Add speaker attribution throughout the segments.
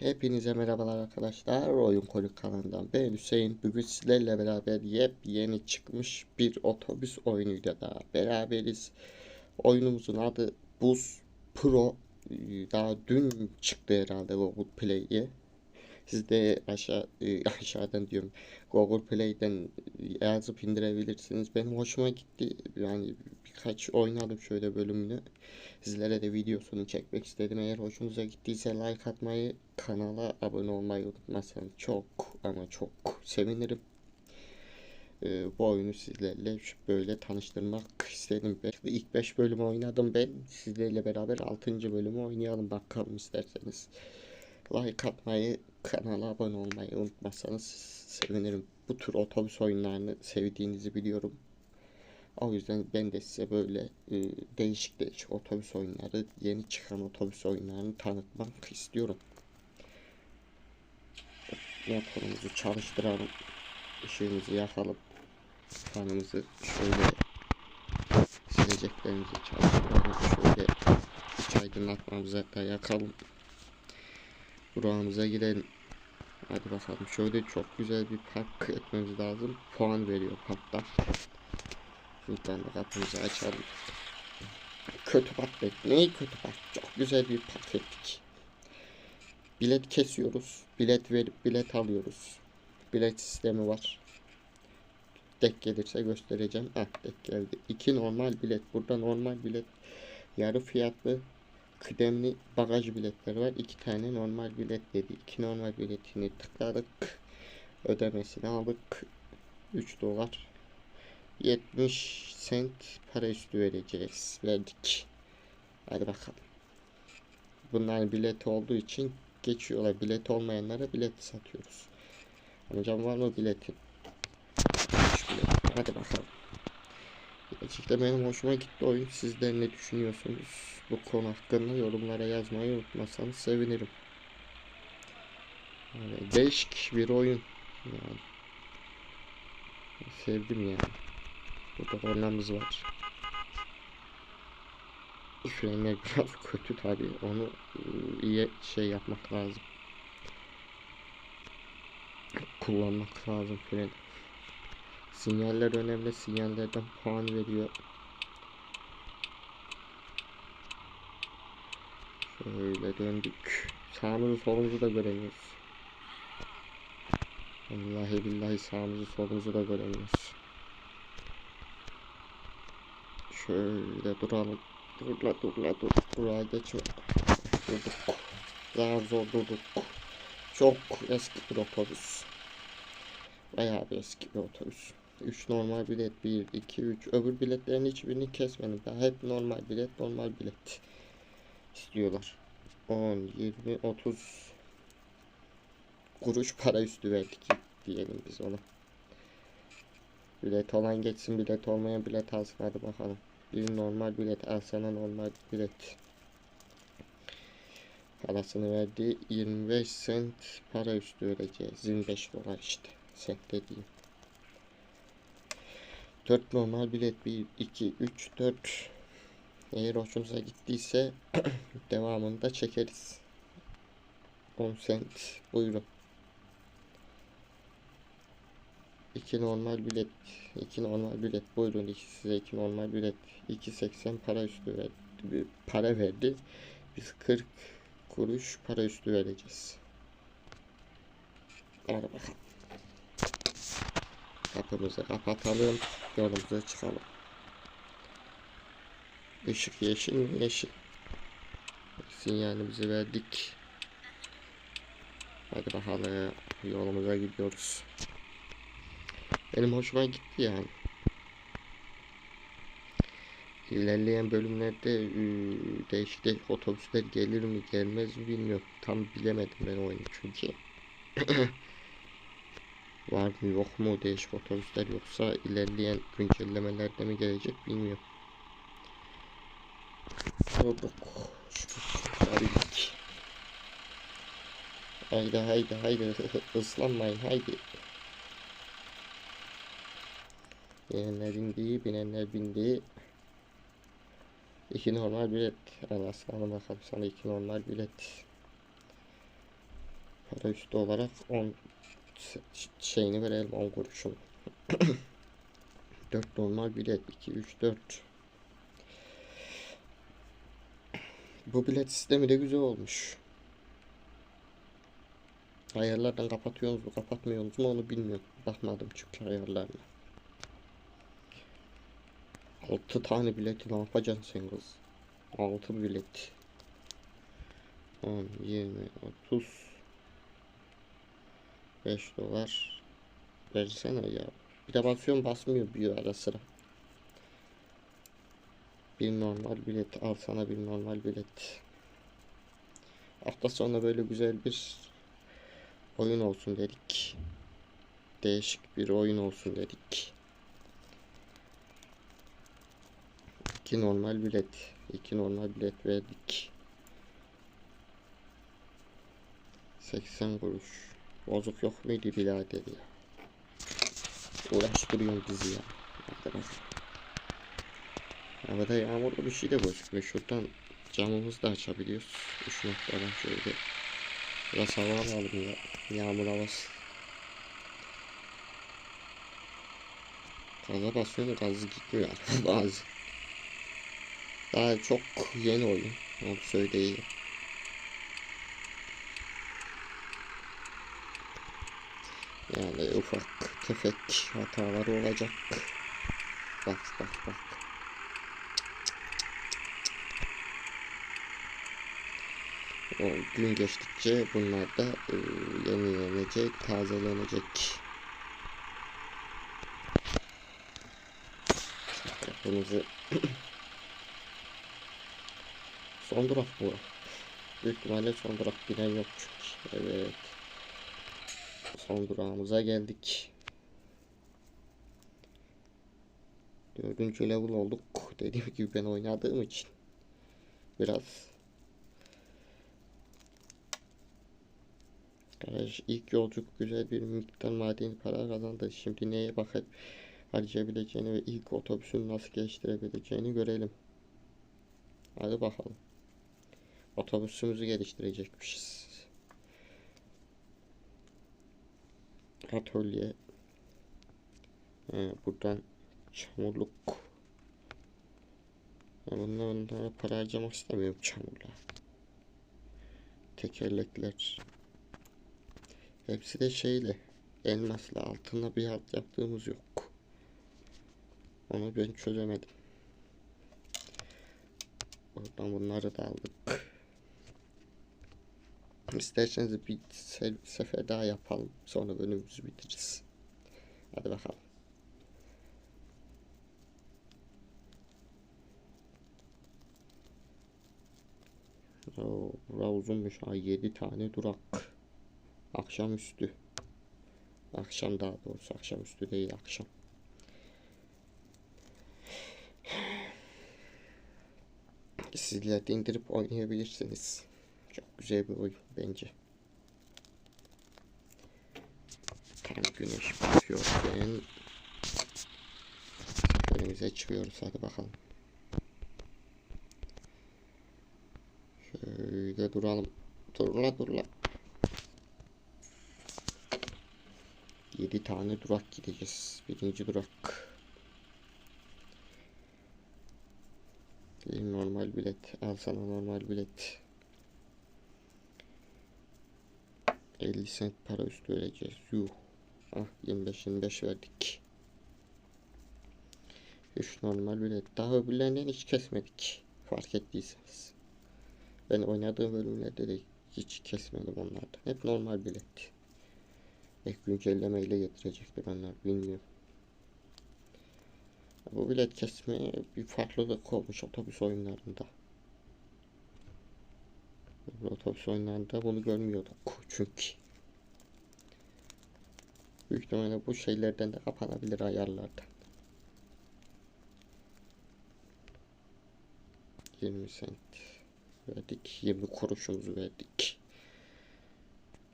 Speaker 1: Hepinize merhabalar arkadaşlar. Oyun Kolik kanalından ben Hüseyin. Bugün sizlerle beraber yepyeni çıkmış bir otobüs oyunuyla daha beraberiz. Oyunumuzun adı Buz Pro. Daha dün çıktı herhalde Google Play'e. Siz de aşağı e, aşağıdan diyorum Google Play'den yazıp indirebilirsiniz. Benim hoşuma gitti. Yani birkaç oynadım şöyle bölümünü. Sizlere de videosunu çekmek istedim. Eğer hoşunuza gittiyse like atmayı, kanala abone olmayı unutmazsanız çok ama çok sevinirim. Ee, bu oyunu sizlerle böyle tanıştırmak istedim. Ben ilk 5 bölümü oynadım ben. Sizlerle beraber 6. bölümü oynayalım bakalım isterseniz. Like atmayı, kanala abone olmayı unutmazsanız sevinirim. Bu tür otobüs oyunlarını sevdiğinizi biliyorum. O yüzden ben de size böyle e, değişik değişik otobüs oyunları, yeni çıkan otobüs oyunlarını tanıtmak istiyorum. Motorumuzu çalıştıralım. ışığımızı yakalım. Fanımızı şöyle sileceklerimizi çalıştıralım. Şöyle iç aydınlatmamızı da yakalım. Durağımıza gidelim. Hadi bakalım. Şöyle çok güzel bir park etmemiz lazım. Puan veriyor parkta. Şuradan da kapımızı açalım. Kötü park bet. Neyi kötü park? Çok güzel bir park ettik. Bilet kesiyoruz. Bilet verip bilet alıyoruz. Bilet sistemi var. Dek gelirse göstereceğim. Ah dek geldi. İki normal bilet. Burada normal bilet. Yarı fiyatlı kıdemli bagaj biletleri var. İki tane normal bilet dedi. İki normal biletini tıkladık. Ödemesini aldık. 3 dolar 70 sent para üstü vereceğiz. Verdik. Hadi bakalım. Bunların bileti olduğu için geçiyorlar. Bilet olmayanlara bilet satıyoruz. Hocam var mı biletin? Bilet. Hadi bakalım. Gerçekten benim hoşuma gitti oyun. Sizler ne düşünüyorsunuz? Bu konu hakkında yorumlara yazmayı unutmazsanız sevinirim. Yani değişik bir oyun. Yani. Sevdim yani. Burada kornamız var. Frenler biraz kötü tabi. Onu e, iyi şey yapmak lazım. Kullanmak lazım fren. Sinyaller önemli. Sinyallerden puan veriyor. Şöyle döndük. Sağımızı solumuzu da göremiyoruz. Vallahi billahi sağımızı solumuzu da göremiyoruz. Şöyle duralım. Dur la dur la dur. Buraya geçme. Durduk. Daha zor durduk. Çok eski bir otobüs. Bayağı bir eski bir otobüs. 3 normal bilet 1, 2, 3. Öbür biletlerin hiçbirini kesmedim. Daha hep normal bilet, normal bilet istiyorlar. 10, 20, 30 kuruş para üstü verdik diyelim biz ona. Bilet olan geçsin, bilet olmayan bilet alsın. Hadi bakalım. Bir normal bilet al sana normal bilet. Parasını verdi. 25 sent para üstü vereceğiz. 25 dolar işte. Sent dediğim. 4 normal bilet. 1, 2, 3, 4. Eğer hoşunuza gittiyse devamını da çekeriz. 10 sent. Buyurun. 2 normal bilet. 2 normal bilet. Buyurun iki, size 2 normal bilet. 2.80 para üstü verdi. Para verdi. Biz 40 kuruş para üstü vereceğiz. Hadi bakalım. Kapımızı kapatalım. Yolumuza çıkalım. Işık yeşil mi? Yeşil. Sinyalimizi verdik. Hadi bakalım. Yolumuza gidiyoruz. Benim hoşuma gitti yani. İlerleyen bölümlerde değişik değişik otobüsler gelir mi gelmez mi bilmiyorum. Tam bilemedim ben oyunu çünkü. Var mı yok mu değişik otobüsler yoksa ilerleyen güncellemelerde mi gelecek bilmiyorum. Durduk. Şükür. Haydi haydi haydi ıslanmayın haydi. Binenler bindi, binenler bindi. İki normal bilet. Al aslanım bakalım sana iki normal bilet. para üstü olarak 10 şeyini verelim 10 kuruşun. 4 normal bilet 2 3 4 Bu bilet sistemi de güzel olmuş. Ayarlardan kapatıyorsunuz mu kapatmıyorsunuz mu onu bilmiyorum. Bakmadım çünkü ayarlarına. 6 tane bileti ne yapacaksın sen kız? 6 bilet. 10, 20, 30 5 dolar versene ya. Bir de basıyorum basmıyor bir ara sıra. Bir normal bilet al sana bir normal bilet. Hafta sonu böyle güzel bir oyun olsun dedik. Değişik bir oyun olsun dedik. İki normal bilet. iki normal bilet verdik. 80 kuruş. Bozuk yok muydu birader ya? Uğraştırıyorsun bizi ya. Arkadaş. Havada yağmurlu bir şey de gözükmüyor. Şuradan camımızı da açabiliyoruz. Üç noktadan şöyle. Biraz hava alalım ya. Yağmur havası. Gaza basıyorum gazı gitmiyor bazı. Daha çok yeni oyun. Onu söyleyeyim. Yani ufak tefek hatalar olacak. Bak bak bak. O gün geçtikçe bunlar da e, yenilenecek, tazelenecek. Hepimizi son durak bu. Büyük ihtimalle son durak binen yok çünkü. Evet. Son durağımıza geldik. Dördüncü level olduk. Dediğim gibi ben oynadığım için biraz Garaj ilk yolculuk güzel bir miktar madeni para kazandı. Şimdi neye bakıp harcayabileceğini ve ilk otobüsün nasıl geliştirebileceğini görelim. Hadi bakalım. Otobüsümüzü geliştirecekmişiz. Atölye. He, buradan çamurluk. Ya bunlar, bunlara para harcamak istemiyorum çamurla. Tekerlekler. Hepsi de şeyle elmasla altına bir hat yaptığımız yok. Onu ben çözemedim. Oradan bunları da aldık. İsterseniz bir se sefer daha yapalım. Sonra bölümümüzü bitiririz. Hadi bakalım. Oo, bura uzunmuş. Ha 7 tane durak. Akşamüstü. Akşam daha doğrusu akşamüstü değil akşam. Sizler de indirip oynayabilirsiniz. Çok güzel bir oyun bence. Tam güneş batıyorken önümüze çıkıyoruz hadi bakalım. Şöyle duralım. Dur la dur la. 7 tane durak gideceğiz. Birinci durak. Normal bilet. Al sana normal bilet. 50 sent para üstü vereceğiz. Yuh. Ah 25 25 verdik. 3 normal bilet. Daha öbürlerinden hiç kesmedik. Fark ettiyseniz. Ben oynadığım bölümlerde de hiç kesmedim onlardan. Hep normal bilet. Ek güncelleme ile getirecektir onlar bilmiyorum. Bu bilet kesme bir farklılık olmuş otobüs oyunlarında. Otobüs oyunlarında bunu görmüyorduk çünkü. Büyük ihtimalle bu şeylerden de kapanabilir ayarlardan. 20 sent verdik. 20 kuruşumuzu verdik.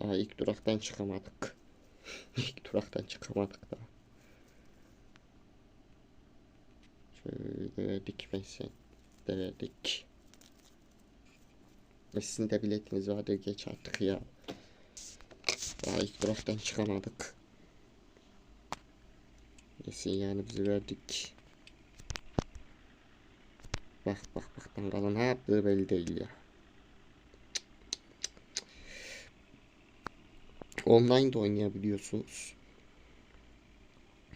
Speaker 1: Daha ilk duraktan çıkamadık. ilk duraktan çıkamadık daha. Şöyle verdik 5 sent de verdik. Ve sizin de biletiniz vardır geç artık ya. Daha ilk duraktan çıkamadık. Neyse yani bizi verdik. Bak bak bak Dangal'ın ne yaptığı belli değil ya. Online de oynayabiliyorsunuz.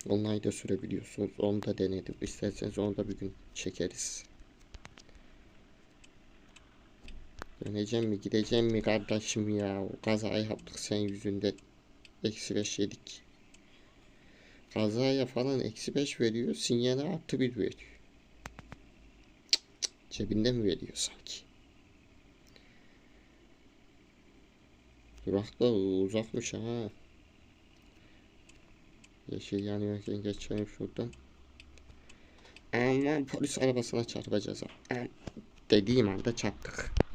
Speaker 1: Online de sürebiliyorsunuz. Onu da denedim. İsterseniz onu da bir gün çekeriz. Döneceğim mi gideceğim mi kardeşim ya? O kazayı yaptık sen yüzünden. Eksi 5 yedik. Kazaya falan eksi 5 veriyor sinyale artı 1 veriyor. Cebinde mi veriyor sanki? Durak da uzakmış ha. Yeşil yanıyorken geçelim şuradan. Aman polis arabasına çarpacağız ha. Am- dediğim anda çarptık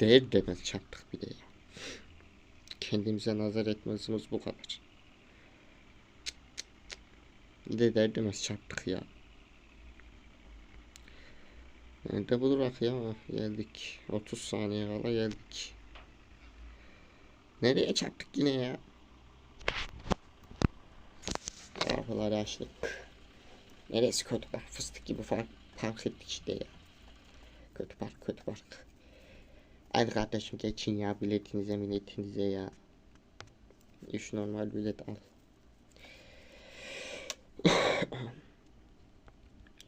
Speaker 1: de değer demez çarptık bir de ya. Kendimize nazar etmezimiz bu kadar. De der demez çarptık ya. Nerede bu durak ya? Geldik. 30 saniye kala geldik. Nereye çarptık yine ya? Kapıları açtık. Neresi kötü park? Fıstık gibi park, park ettik işte ya. Kötü park, kötü park. Hadi kardeşim geçin ya biletinize milletinize ya. Üç normal bilet al.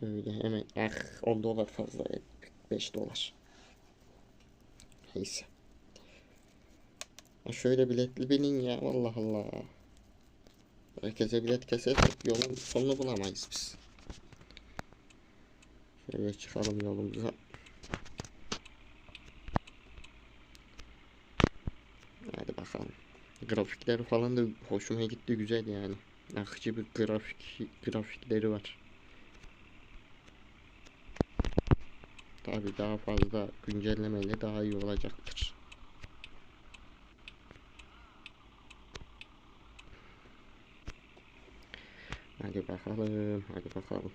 Speaker 1: Öyle hemen ah 10 dolar fazla 5 dolar. Neyse. Şöyle biletli binin ya Allah Allah. Herkese bilet kesersek yolun sonunu bulamayız biz. Şöyle çıkalım yolumuza. Hadi bakalım. Grafikleri falan da hoşuma gitti güzel yani. Akıcı bir grafik grafikleri var. Tabi daha fazla güncellemeyle daha iyi olacaktır. Hadi bakalım, hadi bakalım.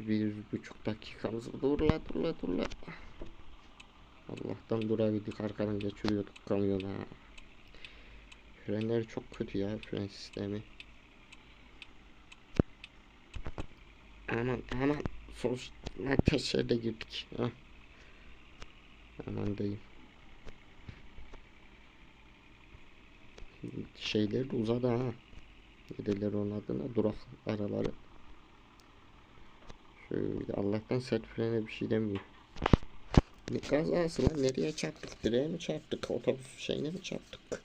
Speaker 1: Bir buçuk dakikamız dur la dur Allah'tan durabildik arkadan geçiriyorduk kamyona. Frenler çok kötü ya fren sistemi. Aman aman sol lan ters yerde girdik. Ha. Aman dayım. Şeyler de uzadı ha. Ne derler onun adına durak araları. Şöyle Allah'tan sert frene bir şey demiyor. Ne kazası lan? Nereye çarptık? Direğe mi çarptık? Otobüs şeyine mi çarptık?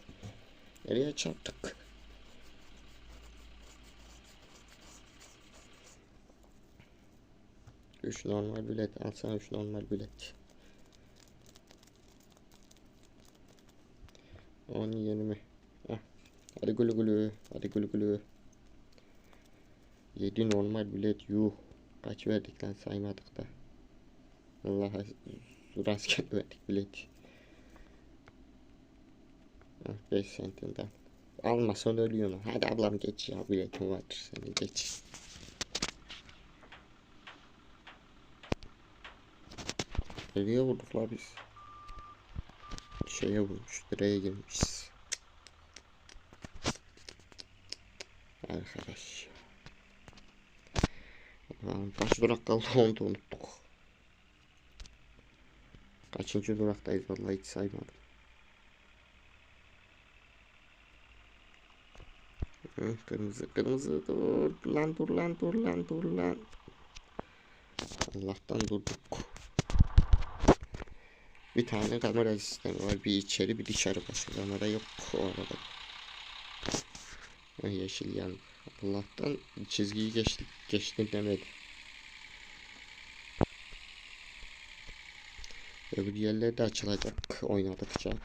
Speaker 1: Nereye çarptık? Üç normal bilet. Alsana üç normal bilet. 10 20. Heh. Hadi gülü gülü. Hadi gülü gülü. 7 normal bilet. Yuh. Kaç verdik lan saymadık da. Allah'a rastgele verdik bilet. 5 sentinden. Almasan ölüyorsun. Hadi ablam geç ya biletin vardır senin geç. Nereye vurduk la biz? Şeye vurmuş, direğe girmişiz. Arkadaş. Durak kaldı onu unuttuk. Kaçıncı duraktayız vallahi hiç saymadım. Hı, Kırmızı kırmızı dur lan dur lan dur lan dur lan. Allah'tan durduk. Bir tane kamera sistemi var. Bir içeri bir dışarı başka kamera yok o arada. Yeşil yan. Allah'tan çizgiyi geçtik geçtim demedi. Öbür yerler de açılacak oynadıkça.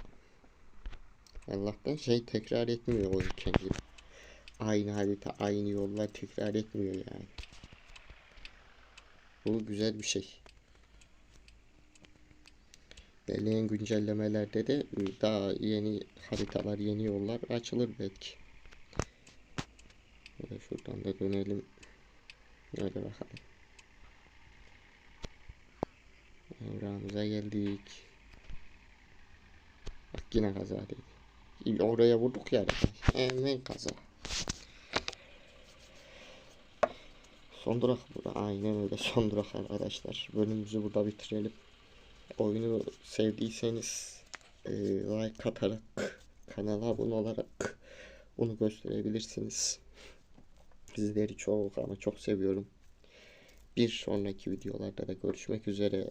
Speaker 1: Allah'tan şey tekrar etmiyor oyun kendini. Aynı harita, aynı yollar tekrar etmiyor yani. Bu güzel bir şey. İlerleyen güncellemelerde de daha yeni haritalar, yeni yollar açılır belki. Şuradan da dönelim. Hadi bakalım. Evramıza geldik. Yine kaza değil. Oraya vurduk ya. Hemen kaza. Son durak bu. Aynen öyle son durak arkadaşlar. Bölümümüzü burada bitirelim. Oyunu sevdiyseniz e, like atarak kanala abone olarak bunu gösterebilirsiniz. Sizleri çok ama çok seviyorum. Bir sonraki videolarda da görüşmek üzere.